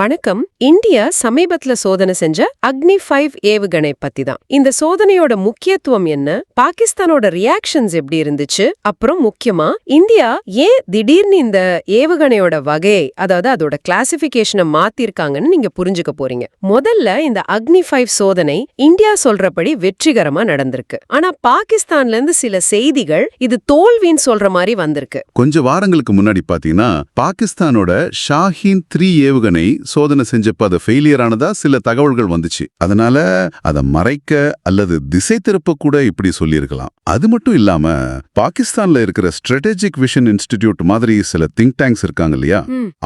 வணக்கம். இந்தியா சமீபத்துல சோதனை செஞ்ச அக்னி ஃபைவ் ஏவுகணை பத்தி தான் இந்த சோதனையோட முக்கியத்துவம் என்ன? பாகிஸ்தானோட ரியாக்ஷன்ஸ் எப்படி இருந்துச்சு? அப்புறம் முக்கியமா இந்தியா ஏன் திடீர்னு இந்த ஏவுகணையோட வகையை அதாவது அதோட கிளாசிபிகேஷனை மாத்திருக்காங்கன்னு நீங்க புரிஞ்சுக்க போறீங்க. முதல்ல இந்த அக்னி ஃபைவ் சோதனை இந்தியா சொல்றபடி வெற்றிகரமா நடந்திருக்கு. ஆனா பாகிஸ்தான்ல இருந்து சில செய்திகள் இது தோல்வின்னு சொல்ற மாதிரி வந்திருக்கு. கொஞ்ச வாரங்களுக்கு முன்னாடி பாத்தீங்கன்னா பாகிஸ்தானோட ஷாஹீன் த்ரீ ஏவுகணை சோதனை செஞ்சப்ப அது ஃபெயிலியர் ஆனதா? சில தகவல்கள் வந்துச்சு. அதனால அதை மறைக்க அல்லது திசை திருப்ப கூட இப்படி சொல்லியிருக்கலாம். அது மட்டும் இல்லாம பாகிஸ்தான்ல இருக்கிற ஸ்ட்ராட்டஜிக் விஷன் இன்ஸ்டிடியூட் மாதிரி சில திங்க் டேங்க்ஸ் இருக்காங்க இல்லையா.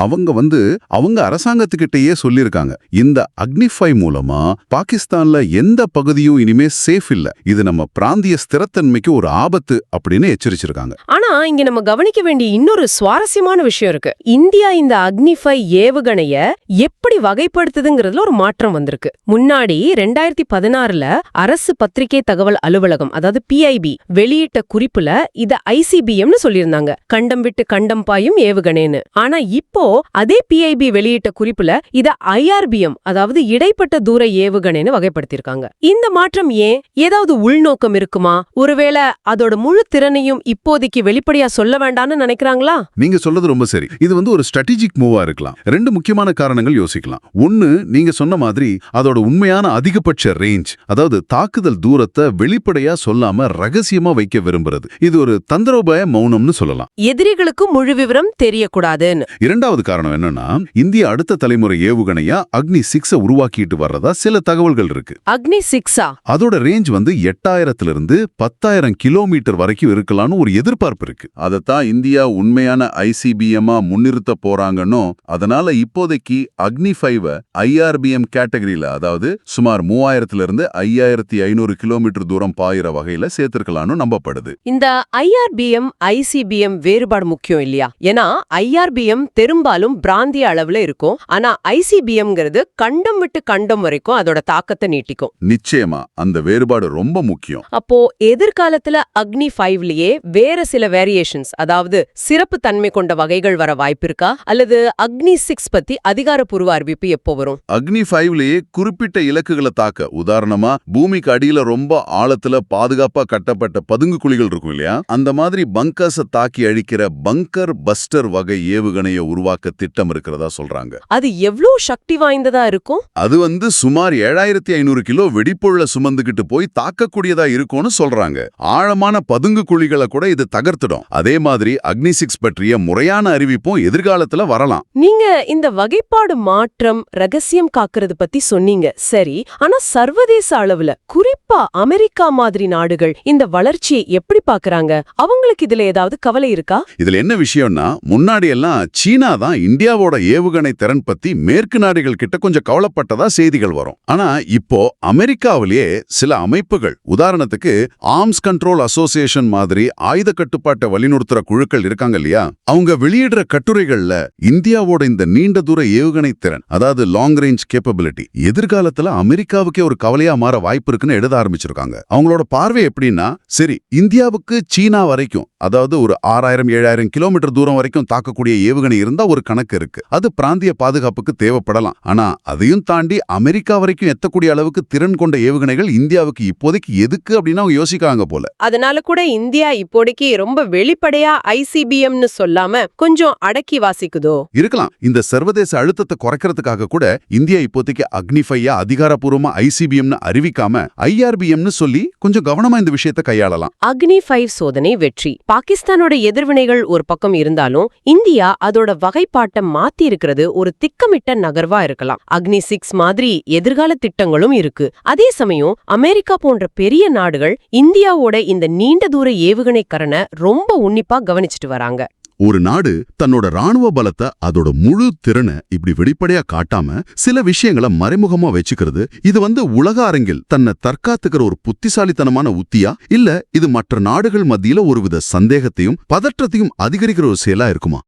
அவங்க வந்து அவங்க அரசாங்கத்துக்கிட்டயே சொல்லியிருக்காங்க. இந்த அக்னிஃபை மூலமா பாகிஸ்தான்ல எந்த பகுதியும் இனிமே சேஃப் இல்ல. இது நம்ம பிராந்திய ஸ்திரத்தன்மைக்கு ஒரு ஆபத்து அப்படின்னு எச்சரிச்சிருக்காங்க. ஆனா இங்க நம்ம கவனிக்க வேண்டிய இன்னொரு சுவாரஸ்யமான விஷயம் இருக்கு. இந்தியா இந்த அக்னிஃபை ஏவுகணைய எப்படி வகைப்படுத்துதுங்கிறதுல ஒரு மாற்றம் வந்திருக்கு. முன்னாடி ரெண்டாயிரத்தி பதினாறுல அரசு பத்திரிகை தகவல் அலுவலகம் அதாவது பிஐபி வெளியிட்ட குறிப்புல இத ஐசிபிஎம்னு சொல்லியிருந்தாங்க. கண்டம் விட்டு கண்டம் பாயும் ஏவுகணேன்னு. ஆனா இப்போ அதே பிஐபி வெளியிட்ட குறிப்புல இத ஐஆர்பிஎம் அதாவது இடைப்பட்ட தூர ஏவுகணைன்னு வகைப்படுத்தியிருக்காங்க. இந்த மாற்றம் ஏன்? ஏதாவது உள்நோக்கம் இருக்குமா? ஒருவேளை அதோட முழு திறனையும் இப்போதைக்கு வெளிப்படையா சொல்ல வேண்டாம்னு நினைக்கிறாங்களா? நீங்க சொல்றது ரொம்ப சரி. இது வந்து ஒரு ஸ்ட்ராட்டஜிக் மூவா இருக்கலாம். ரெண்டு முக்கியமான காரணங்கள் யோசிக்கலாம். ஒன்னு நீங்க சொன்ன மாதிரி அதோட உண்மையான அதிகபட்ச ரேஞ்ச் அதாவது தாக்குதல் தூரத்தை வெளிப்படையா சொல்லாம ரகசியமா வைக்க விரும்புறது. இது ஒரு தந்திரோபாய மௌனம்னு சொல்லலாம். எதிரிகளுக்கு முழு விவரம் தெரியக்கூடாதுன்னு. இரண்டாவது காரணம் என்னன்னா இந்திய அடுத்த தலைமுறை ஏவுகணையா அக்னி சிக்ஸ உருவாக்கிட்டு வர்றதா சில தகவல்கள் இருக்கு. அக்னி சிக்ஸா? அதோட ரேஞ்ச் வந்து எட்டாயிரத்துல இருந்து பத்தாயிரம் கிலோமீட்டர் வரைக்கும் இருக்கலாம்னு ஒரு எதிர்பார்ப்பு இருக்கு. அதைத்தான் இந்தியா உண்மையான ஐசிபிஎம்மா முன்னிறுத்த போறாங்கன்னு அதனால இப்போதைக்கு அக்னி ஃபைவ ஐஆர்பிஎம் கேட்டகரியில அதாவது சுமார் மூவாயிரத்துல இருந்து ஐயாயிரத்தி ஐநூறு கிலோமீட்டர் தூரம் பாயிற வகையில சேர்த்திருக்கலாம்னு நம்பப்படுது. இந்த ஐஆர்பிஎம் ஐசிபிஎம் வேறுபாடு முக்கியம் இல்லையா? ஏன்னா ஐஆர்பிஎம் பெரும்பாலும் பிராந்திய அளவுல இருக்கும். ஆனா ஐசிபிஎம்ங்கிறது கண்டம் விட்டு கண்டம் வரைக்கும் அதோட தாக்கத்தை நீட்டிக்கும். நிச்சயமா அந்த வேறுபாடு ரொம்ப முக்கியம். அப்போ எதிர்காலத்துல அக்னி ஃபைவ்லயே வேற சில வேரியேஷன்ஸ் அதாவது சிறப்பு தன்மை கொண்ட வகைகள் வர வாய்ப்பு இருக்கா? அல்லது அக்னி சிக்ஸ் பத்தி அதிகாரப்பூர்வ அறிவிப்பு எப்போ வரும்? அக்னி ஃபைவ்லயே குறிப்பிட்ட இலக்குகளை தாக்க. உதாரணமா பூமிக்கு அடியில ரொம்ப ஆழத்துல பாதுகாப்பா கட்டப்பட்ட பதுங்கு குழிகள் இருக்கும் இல்லையா? அந்த மாதிரி பங்கர்ஸ தாக்கி அழிக்கிற பங்கர் பஸ்டர் வகை ஏவுகணைய உருவாக்க திட்டம் இருக்கிறதா சொல்றாங்க. அது எவ்ளோ சக்தி வாய்ந்ததா இருக்கும்? அது வந்து சுமார் ஏழாயிரத்தி ஐநூறு கிலோ வெடிப்பொருளை சுமந்துகிட்டு போய் தாக்கக்கூடியதா இருக்கும்னு சொல்றாங்க. ஆழமான பதுங்கு குழிகளை கூட இது தகர்த்திடும். அதே மாதிரி அக்னி சிக்ஸ் பற்றிய முறையான அறிவிப்பும் எதிர்காலத்துல வரலாம். நீங்க இந்த வகைப்பாடு மாற்றம் ரகசியம் காக்கிறது பத்தி சொன்னீங்க. சரி ஆனா சர்வதேச அளவுல குறிப்பா அமெரிக்கா மாதிரி நாடுகள் இந்த வளர்ச்சியை எப்படி பாக்குறாங்க? அவங்களுக்கு இதுல ஏதாவது கவலை இருக்கா? இதுல என்ன விஷயம்னா முன்னாடி எல்லாம் சீனா தான் இந்தியாவோட ஏவுகணை திறன் பத்தி மேற்கு நாடுகள் கிட்ட கொஞ்சம் கவலைப்பட்டதா செய்திகள் வரும். ஆனா இப்போ அமெரிக்காவிலேயே சில அமைப்புகள் உதாரணத்துக்கு ஆர்ம்ஸ் கண்ட்ரோல் அசோசியேஷன் மாதிரி ஆயுத கட்டுப்பாட்டை வழிநடத்துற குழுக்கள் இருக்காங்க இல்லையா? அவங்க வெளியிடுற கட்டுரைகள்ல இந்தியாவோட இந்த நீண்ட தூர ஏவுகணை திறன் அதாவது லாங் ரேஞ்ச் கேப்பபிலிட்டி எதிர்காலத்துல அமெரிக்காவுக்கே ஒரு கவலையா மாற வாய்ப்பு இருக்குன்னு எழுத ஆரம்பிச்சிருக்காங்க. அவங்களோட பார்வை எப்படின்னா சரி இந்தியாவுக்கு சீனா வரைக்கும் அதாவது ஒரு ஆறாயிரம் ஏழாயிரம் கிலோமீட்டர் தூரம் வரைக்கும் தாக்கக்கூடிய ஏவுகணை இருந்தா ஒரு கணக்கு இருக்கு. அது பிராந்திய பாதுகாப்புக்கு தேவைப்படலாம். ஆனா அதையும் தாண்டி அமெரிக்கா வரைக்கும் எத்தக்கூடிய அளவுக்கு திறன் கொண்ட ஏவுகணைகள் இந்தியாவுக்கு இப்போதைக்கு எதுக்கு அப்படின்னு அவங்க யோசிக்காங்க போல. அதனால கூட இந்தியா இப்போதைக்கு ரொம்ப வெளிப்படையா ஐசிபிஎம்னு சொல்லாம கொஞ்சம் அடக்கி வாசிக்குதோ? இருக்கலாம். இந்த சர்வதேச அழுத்தத்தை குறைக்கிறதுக்காக கூட இந்தியா இப்போதைக்கு அக்னிஃபையா அதிகாரப்பூர்வமா ஐசிபிஎம்னு அறிவிக்காம ஐஆர்பிஎம்னு சொல்லி கொஞ்சம் கவனமா இந்த விஷயத்தை கையாளலாம். அக்னி ஃபைவ் சோதனை வெற்றி. பாகிஸ்தானோட எதிர்வினைகள் ஒரு பக்கம் இருந்தாலும் இந்தியா அதோட வகைப்பாட்டை மாத்தி இருக்கிறது ஒரு திக்கமிட்ட நகர்வா இருக்கலாம். அக்னி சிக்ஸ் மாதிரி எதிர்கால திட்டங்களும் இருக்கு. அதே சமயம் அமெரிக்கா போன்ற பெரிய நாடுகள் இந்தியாவோட இந்த நீண்ட தூர ஏவுகணை கரனை ரொம்ப உன்னிப்பா கவனிச்சிட்டு வராங்க. ஒரு நாடு தன்னோட ராணுவ பலத்தை அதோட முழு திறனை இப்படி வெளிப்படையா காட்டாம சில விஷயங்களை மறைமுகமா வச்சுக்கிறது. இது வந்து உலக அரங்கில் தன்னை தற்காத்துக்கிற ஒரு புத்திசாலித்தனமான உத்தியா? இல்ல இது மற்ற நாடுகள் மத்தியில ஒருவித சந்தேகத்தையும் பதற்றத்தையும் அதிகரிக்கிற ஒரு செயலா இருக்குமா?